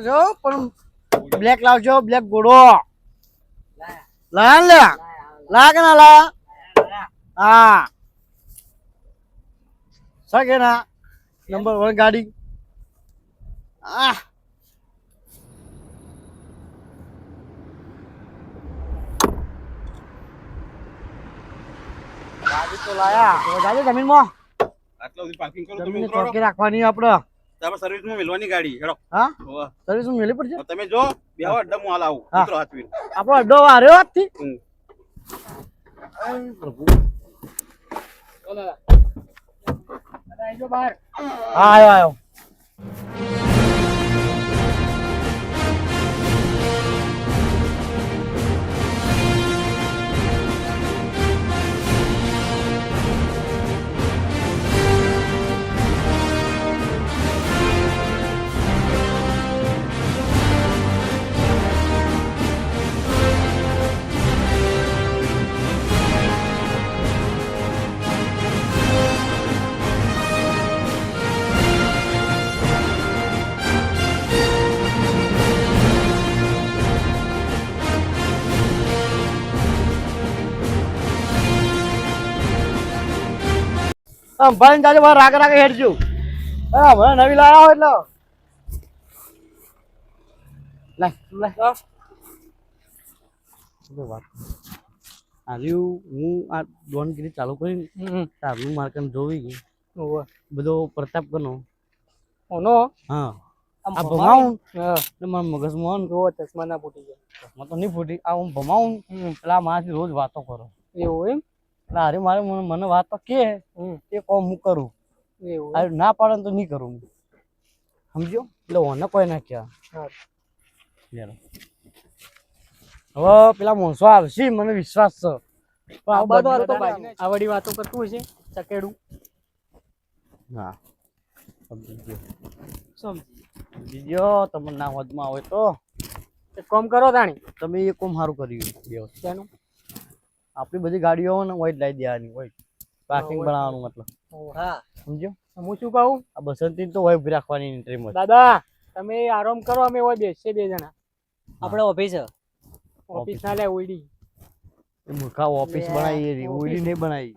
લાવજો પણ બ્લેક લાવજો બ્લેક ઘોડો લા લે લા કે ના લા હા. સકે ના? નંબર વન ગાડી. આ ગાડી તો લાયા. તો જમીનમાં. આટલા સુધી પાર્કિંગ કરો તમે જમીન ઉતરો રાખવાની આપણે. તારા સર્વિસમાં મિલવાની ગાડી હેડો હા સર્વિસમાં મેલી પડશે તમે જો બે અડ્ડા હું હાલ આવું હા. હાથવી. આપણો અડ્ડો વાર્યો આજથી હમ. હા આવ્યો આવ્યો ભાઈ જાજો બહાર રાગ રાગે હેડજો. હા મને નવી લાવ્યા હોય એટલે. હું. આ ચાલુ કરીને તારનું માર્કન જોવી બધો પ્રતાપ કનો ઓનો? હા. આ ભમાવું? ને મારા મગજમાં જો ચશ્મા ના ફૂટી ગયા તો નહીં ફૂટી. આ હું ભમાવું એટલે આ મારાથી રોજ વાતો કરો. એવું એમ? એટલે અરે મારે મને વાત તો કે. એ કોમ હું કરું? એવું. ના પાડે તો નહીં કરું સમજો એટલે ઓને કોઈ ના કહેવા હવે પેલા મોસો આવશે મને વિશ્વાસ છે. આવડી વાતો કરતું હશે ચકેડું. હા. સમજી ગયો. સમજી. સમજી ગયો. તમને ના હોદમાં આવે તો. કોમ કામ કરો તાણી. તમે એ કોમ સારું કર્યું. તેનું આપણી બધી ગાડીઓ હોય ને હોય જ લાવી દેવાની હોય પાર્કિંગ. બનાવવાનું મતલબ. હા. સમજો? હું શું કહું? આ બસંતી તો હોય ઊભી રાખવાની એન્ટ્રીમાં દાદા તમે આરામ કરો અમે હોય બેસીએ બે જણા. આપણે ઓફિસ ઓફિસ ના લે ઉડી. એ મૂર્ખા ઓફિસ બનાવી એ ઓઈડી નહીં બનાવી.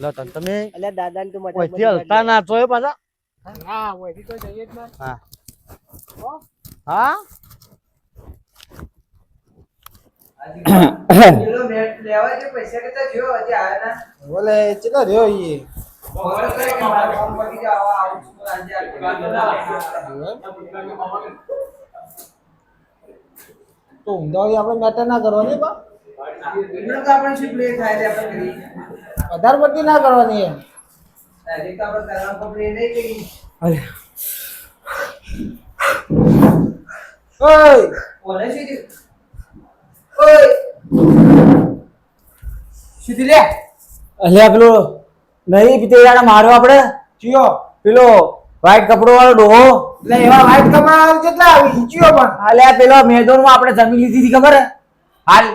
લો તને તમે એટલે દાદા ને તું ઓયથી હલતા ના છો પાછા. હા ઓયથી તો જઈએ જ ના. હા. હો? હા બોલે ચેટલો રહ્યો ઈ? તો ઊંધાવી આપણે મેટર ના કરવાની બા. વધારે પડતી ના કરવાની એમ. ઓય સીધી લે. અલ્યા પેલો નહીં પિતેરાને માર્યો આપણે. ચિયો. પેલો વ્હાઈટ કપડો વાળો ડોહો. એટલે એવા વાઈટ કપડા કેટલા આવી? ચિયો પણ. અલ્યા પેલો મેદાનમાં આપણે જમીન લીધી હતી ખબર? હાલ.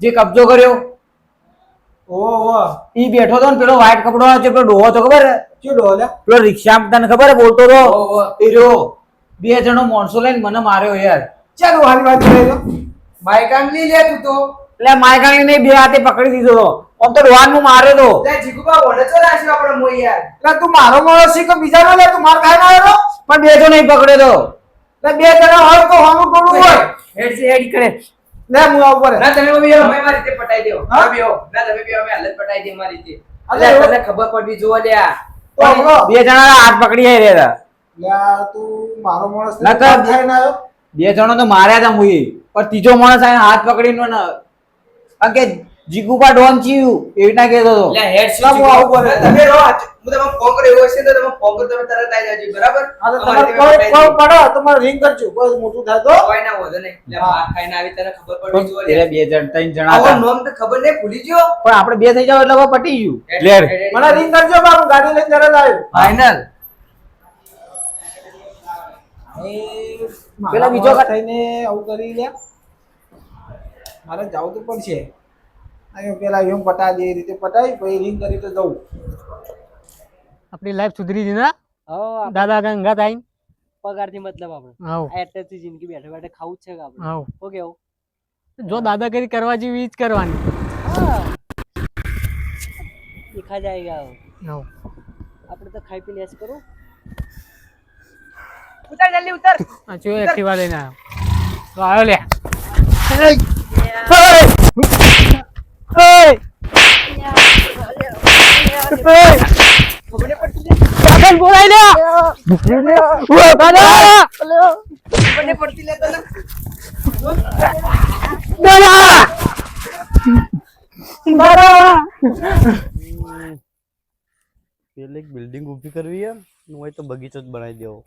જે કબજો કર્યો. ઓહો ઓહો ઈ બેઠો તો ને પેલો વ્હાઈટ કપડો વાળો પેલો ડોહો તો ખબર? ચિયો લે. પેલો રિક્ષામાં તને ખબર બોલતો તો એ રહ્યો. બે જણો માણસો લઈને મને માર્યો યાર. ચાલો હાલ વાત કરી દો બાઈક લે તું તો. એટલે માયકાણી ને બે હાથે પકડી દીધો તો. આમ તો રોહાનનું મારે તો. લે જીગુબા વડે તો રાશી આપણે મો યાર? એટલે તું મારો મોળો છે કે બીજા નો લે? તું માર ખાઈ ના આવ્યો પણ બે જો નહીં પકડે તો. એટલે બે જણા હોય તો હોનું ટોળું હોય? હેડ સે હેડ કરે. લે હું આવ પડે. ના તમે બી અમે મારી રીતે પટાઈ દેવો હા? હા. બેહો ના તમે બી અમે હાલત પટાઈ દે મારી રીતે. અલે તને ખબર પડવી જોવા લ્યા તો બે જણા હાથ પકડી રહ્યા હતા. તું મારો માણસ ના તો- ખાઈ ના આવ્યો? બે જણો તો માર્યા હતા મુઈ પણ ત્રીજો માણસ આને હાથ પકડીને ને કારણ કે જીગુબા ડોન ચીયું એવી ના કહેતો હતો. લ્યા હેડ ના, હું આવું પડે. તમે રહો હું તમને ફોન કર્યો એવો હશે તો તમે ફોન કરો તમે તરત આવી જાજો બરાબર? આ તો તમારે પડો રિંગ કરજો મોટું થાય તો. કોઈ ના વધો નહીં. લ્યા માર ખાઈને આવી તને ખબર એટલે બે જણ ત્રણ જણા આવો હતા. નોમ તો ખબર નહીં ભૂલી ગયો. પણ આપણે બે થઈ જાવ એટલે હવે પટી ગયું. ક્લિયર. મને રિંગ કરજો બા હું ગાડી લઈને તરત આવ્યો ફાઇનલ પેલા બીજો થઈને આવું કરી લે મારે જવું તો પડશે. પેલા એમ પટા દે એ રીતે પટાવી પછી રિંગ કરી તો જવું. આપણી લાઈફ સુધરી ના? દાદા ગંગા થાય પગારથી મતલબ આપણે. એટલે જિંદગી બેઠા બેઠા ખાવું જ છે કે આપણે. કેવું જો દાદાગીરી કરવા જેવી જ કરવાની. હા. દેખા જાયગા આપણે તો ખાઈ પીને લેસ કરું. ઉતાર જલ્દી ઉતર. આ જો એક્ટિવા લઈને આવ્યો. તો આવ્યો લે. પેલે બિલ્ડિંગ ઊભી કરવી એમ ને હોય તો બગીચો જ બનાવી દેવો.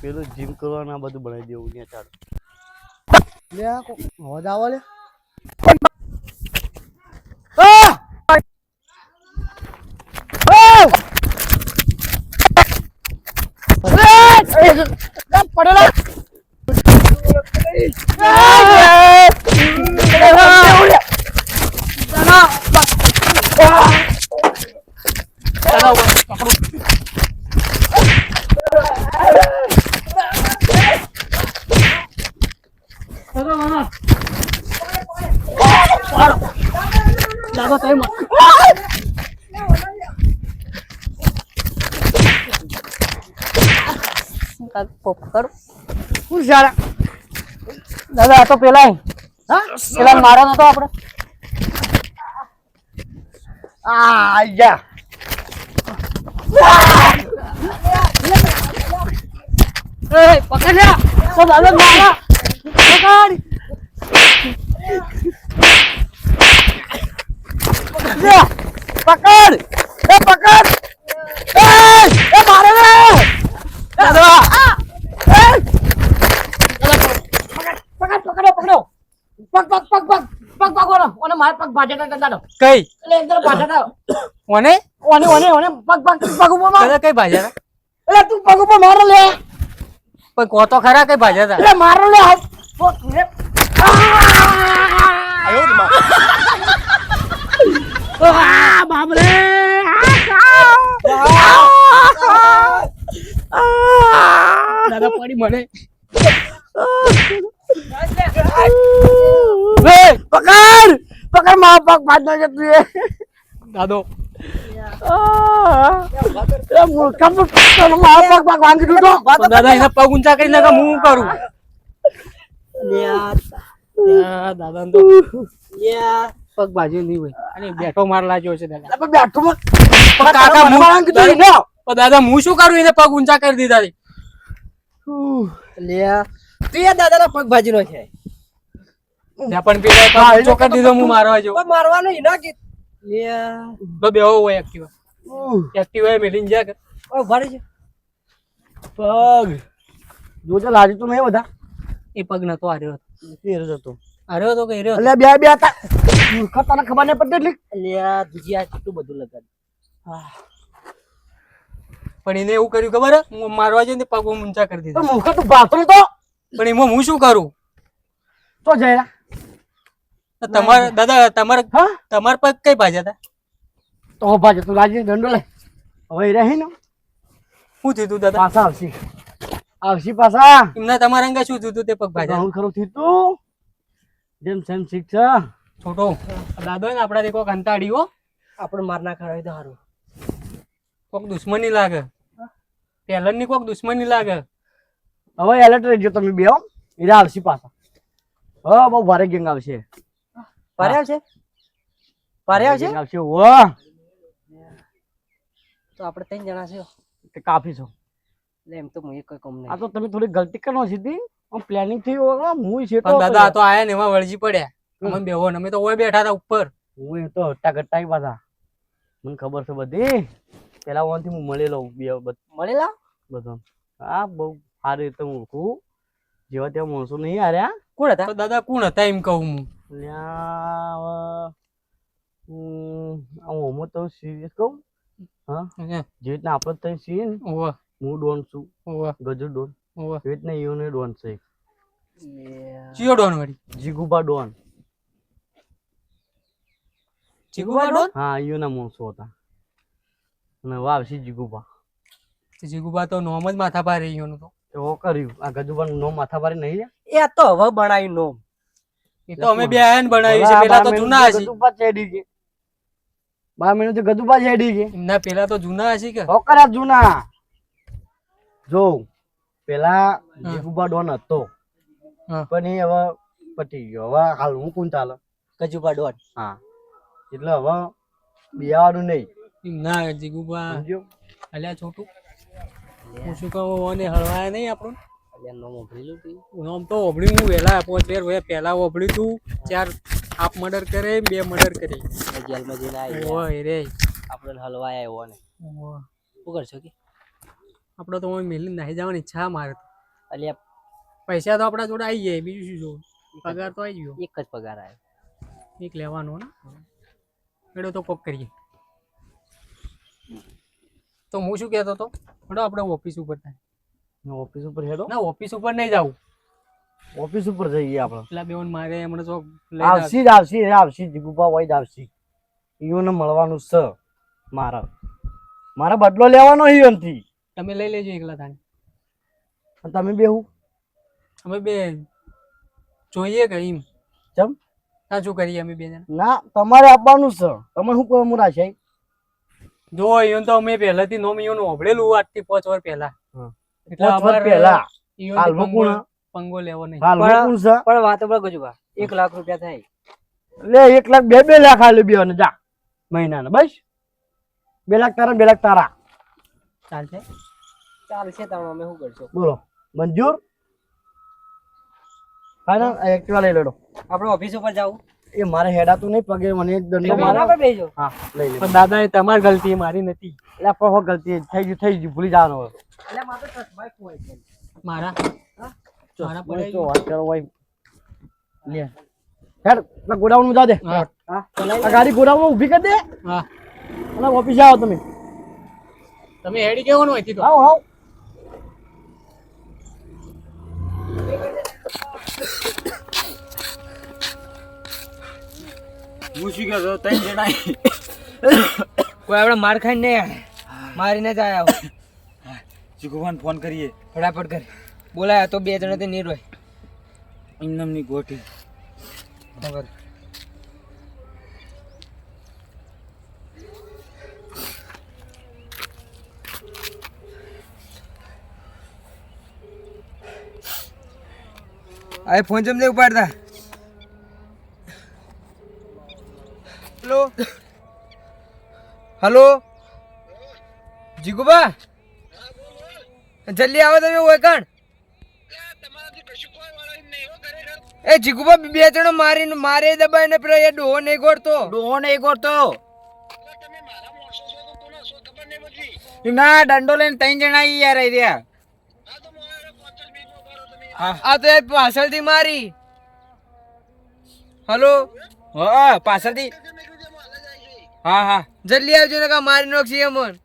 પેલું જીમ કરવાનું આ બધું બનાવી દેવું ત્યાં ચાલ. લે આ અવાજ આવો લે. આ! હું દાદા આ તો પેલા પેલા મારો નતો આપણે આ જા એ પકડ લે તો દાદા મારા લે, પકડ એ પકડ એ એ મારે લે દાદા એ પકડ પકડો પકડો પગ પગ પગ પગ પગ પગ ઓનો ઓને મારે પગ ભાજે તા દાદો કઈ એટલે એકદમ ભાજે તા ઓને ઓને ઓને ઓને પગ પગ પગ ઉપર માર દાદા કઈ હતા એટલે તું પગ ઉપર મારો લે પણ કો તો ખરા કઈ હતા એટલે મારો લે હાથ તો લે આ બાબરે દાદા પડી મને એ પકડ પકડ મારો પગ ભાજ નાખે તું એ દાદો મૂર્ખા મારો પગ ભાગ ભાંગી દીધો દાદા એના પગ ઊંચા કરી નાખા હું કરું દાદા તો પગ ભાજ્યો નહીં હોય. અને બેઠો માર લાગ્યો છે દાદા. બેઠો કાકા હું ને. દાદા શું કરું? એને પગ ઊંચા કરી દીધા. તું યાર દાદાના પગ ભાજીનો છે પણ પેલા પગ દીધો હું મારવા જો મારવાનો ઈનો કે તો બેહો હોય એક્ટિવા એક્ટિવા મેલીને જા કે. ઓ ભારે છે પગ. જોજે લાજી તું નહીં બધા એ પગ નતો હાર્યો ફેર હતો. હાર્યો હતો કે હાર્યો હતો? એટલે બે બે હતા મૂર્ખા તને ખબર નહીં પડતી એટલી? અલ્યા દુજિયા કેટલું બધું લગાડ પણ એને એવું કર્યું ખબર? હું મારવા જઈને પગ ઊંચા કરી તો દીધા મૂર્ખા તું ભાતો તો? પણ એમાં હું શું કરું? તો જયરા તો તમારે દાદા તમારે હા? તમારા પગ કઈ ભાજ્યા હતા તો ભાજે તું લાજી દંડો લે હવે રહી ને? શું થયું દાદા? પાછા આવશે. આવશે પાછા. એમના તમારા અંગે શું થયું તે પગભાઈ? હું ખરું થયું તું? જેમ સેમ શીખ છે. છોટો દાદો ને આપડા અંતાડી હો. આપણે માર ના ખરાય તો સારું કોક દુશ્મની લાગે. પેલનની કોક દુશ્મની લાગે. હવે એલર્ટ રહેજો તમે બે એરા આવશે પાછા. હા બહુ ભારે ગેંગ આવશે. ભારે આવશે? ભારે આવશે? આવશે. ઓ તો આપણે ત્રણ જણા છે કે કાફી છો. એમ તો હું એક કમ આ તો તમે થોડી ગલતી કરવા સીધી. આમ પ્લાનિંગ થઈ હોય હું છે પણ દાદા આ તો આયા ને એમાં વળજી પડ્યા. અમે બેહો ને અમે તો ઓય બેઠા હતા ઉપર. હું એ તો હટ્ટા કટ્ટા બધા મને ખબર છે બધી. પેલા ઓનથી હું મળેલો બે મળેલા? બધા હા બહુ સારી રીતે હું ઓળખું. જેવા ત્યાં માણસો નહીં હાર્યા. કોણ હતા? દાદા કોણ હતા એમ કહું હું? લ્યા હમ, આ હોમો તો સિરિયસ કહું. હા? હે, જે રીતના આપણે ત્યાં છીએ ને હું ડોન છું. ગજુ ડોન. ઓવે. એ રીતના ઈઓને ડોન છે. ચિયો ડોન વળી? જીગુબા ડોન. જીગુબા ડોન? હા ઈઓના માણસો હતા? અને વાવ આવશે જીગુબા. જીગુબા તો નોમ જ માથા પાર રહી ગયો તો. એવો કર્યું. આ ગજુબા નો માથા ભારે નહીં એ તો હવે બનાવ્યું નોમ. એ તો અમે બે આયન બનાવી છે. પેલા તો જૂના છે ગજુબા ચેડી છે. બા મહિના તો ગજુબા ચેડી છે. ના પેલા તો જૂના હશે કે? હોકરા જૂના. જો પેલા જીગુબા ડોન હતો. પણ એ હવે પતી ગયો. હવે હાલ હું કોણ ચાલે? કજુબા ડોન. હા. એટલે હવે બિયાવાનું નહીં. ના જીગુબા અલ્યા છોટું હું શું કહું અને હળવાય નહીં આપણું? અલ્યા નોમ તું તો ઓભળ્યું હું વહેલા પાંચ બેર પહેલા ઓભળ્યું તું ચાર હાફ મર્ડર કરે બે મર્ડર કરી. જેલમાં જઈને આવ્યો રે. આપણે હલવાય આવ્યો ને. શું કરશો કે? આપણે તો હું મેલી નાહી જવાની ઈચ્છા મારે તો. અલ્યા પૈસા તો આપણા જોડે આવી જાય બીજું શું જોવું? પગાર તો આવી ગયો. એક જ પગાર આવ્યો એક લેવાનો ને? એડો તો કોક કરીએ. તો હું શું કહેતો હતો? હેડો આપણે ઓફિસ ઉપર થાય. ઓફિસ ઉપર હેડો? ના ઓફિસ ઉપર નહીં જાવું ઓફિસ ઉપર જઈએ આપણે. પેલા બેવન મારે હમણાં તો આવશી જ આવશી આવશી જીગુબા હોય જ આવશી. ઈઓને મળવાનું છે મારા. મારા બદલો લેવાનો ઈઓનથી તમે લઈ લેજો એકલા તાને તમે તમે બેહું. અમે બે જોઈએ કે એમ? ચમ? ના શું કરીએ અમે બે જણા ના તમારે આપવાનું છે. તમે શું કરો મુરા છે? જો ઈવન તો અમે પહેલાથી નોમ ઈવન ઓભળેલું આજથી પાંચ વર્ષ પહેલા. હા. એટલે પાંચ વર્ષ પહેલા. હાલમાં પંગો કોણ? પંગો લેવો નહીં. હાલ પણ- કોણ છે? પણ વાત આપણે ગજુબા એક લાખ રૂપિયા થાય. લે એક લાખ બે બે લાખ આલે બે જા. મહિનાના. બસ. બે લાખ તારા બે લાખ તારા. ચાલશે? ચાલશે તમે અમે શું કરશું? બોલો મંજૂર? હા ના એક્ટિવા લઈ લેડો. આપણે ઓફિસ ઉપર જાવું. એ મારે હેડાતું નહીં પગે મને દંડો તમે પર બેજો. હા લઈ લે. પણ દાદા એ તમારી ગલતી મારી નથી. એટલે પણ હો ગલતી થઈ ગયું થઈ ગયું ભૂલી જવાનો એટલે મારે તો ચશ્મા કોઈ. મારા? મારા પર તો વાત કરો ભાઈ. લે. હેડ ના ગોડાઉનમાં જા દે હા. આ ગાડી ગોડાઉનમાં ઊભી કરી દે. હા. અને ઓફિસે આવો તમે. તમે હેડી કેવો નો હતી તો? આવો આવો. હું શું કહેતો ત્રણ જણા કોઈ આપણે માર ખાઈ ને મારીને જ આયા જીગુભાઈને ફોન કરીએ. ફટાફટ કર. બોલાયા તો બે જણા તે નહીં રોય ઇન્દમની ગોટી ખબર આ ફોન જમ દે ઉપાડતા? હેલો? જીગુબા? જલ્દી આવો તમે ઓયકણ એ જીગુબા બે જણો મારી મારે દબાઈને પેલો એ ડોહો નહીં ગોળતો ડોહો નહીં કરતો ના દંડો લઈને ત્રણ જણા યાર આઈ રહ્યા. આ તો પાછળથી મારી. હલો? હા પાછળથી. હા હા. જલ્દી આવજો ને કા મારી નોખી અમન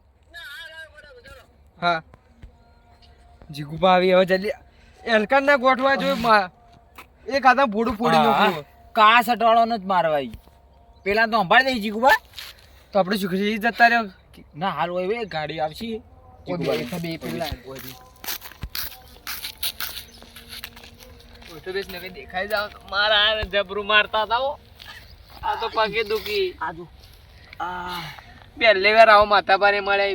હા. જીગુબા આવી હવે જલ્દી એલકાન ના ગોઠવા જોયું મા એક હાથા ભોડું ફોડી નાખ્યું કાસ સટવાળો જ મારવા. પેલા તો સંભાળી દઈ જીગુબા તો આપણે સુખી જતા રહ્યો. ના હાલ હોય ગાડી આવશે. જીગુબા બે પેલા દેખાઈ જાવ મારા જબરું મારતા હતા આ તો પગે દુખી. આજો પહેલી વાર આવો માથા પારે મળે.